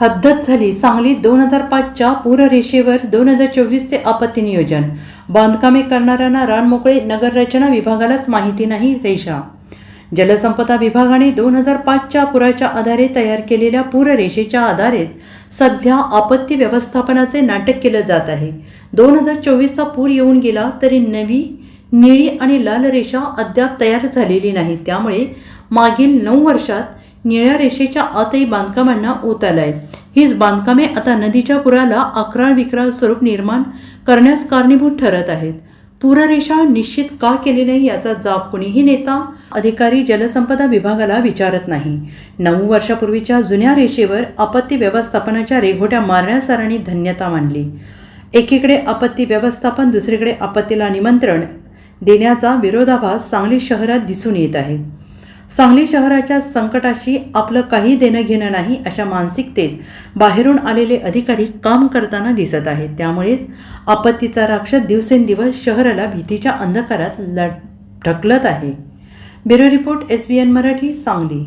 हद्दत झाली. सांगली दोन हजार पाचच्या पूररेषेवर दोन हजार चोवीसचे आपत्ती नियोजन. बांधकामे करणाऱ्यांना रानमोकळे नगररचना विभागालाच माहिती नाही रेषा. जलसंपदा विभागाने दोन हजार पाचच्या पुराच्या आधारे तयार केलेल्या पूररेषेच्या आधारे सध्या आपत्ती व्यवस्थापनाचे नाटक केलं जात आहे. दोन हजार चोवीसचा पूर येऊन गेला तरी नवी निळी आणि लाल रेषा अद्याप तयार झालेली नाही त्यामुळे मागील नऊ वर्षात निळ्या रेषेच्या आतही बांधकामांना ऊत आहे हीच बांधकामे आता नदीच्या पुराला अकराळ विक्राळ स्वरूप निर्माण करण्यास कारणीभूत ठरत आहेत. पूररेषा निश्चित का केली नाही याचा जाब कुणीही नेता अधिकारी जलसंपदा विभागाला विचारत नाही. नऊ वर्षापूर्वीच्या जुन्या रेषेवर आपत्ती व्यवस्थापनाच्या रेघोट्या मारण्यासरांनी धन्यता मानली. एकीकडे आपत्ती व्यवस्थापन दुसरीकडे आपत्तीला निमंत्रण देण्याचा विरोधाभास सांगली शहरात दिसून येत आहे. सांगली शहराच्या संकटाशी आपलं काही देणं घेणं नाही अशा मानसिकतेत बाहेरून आलेले अधिकारी काम करताना दिसत आहेत. त्यामुळेच आपत्तीचा राक्षस दिवसेंदिवस शहराला भीतीच्या अंधकारात लढ ढकलत आहे. Bureau report S B N Marathi Sangli.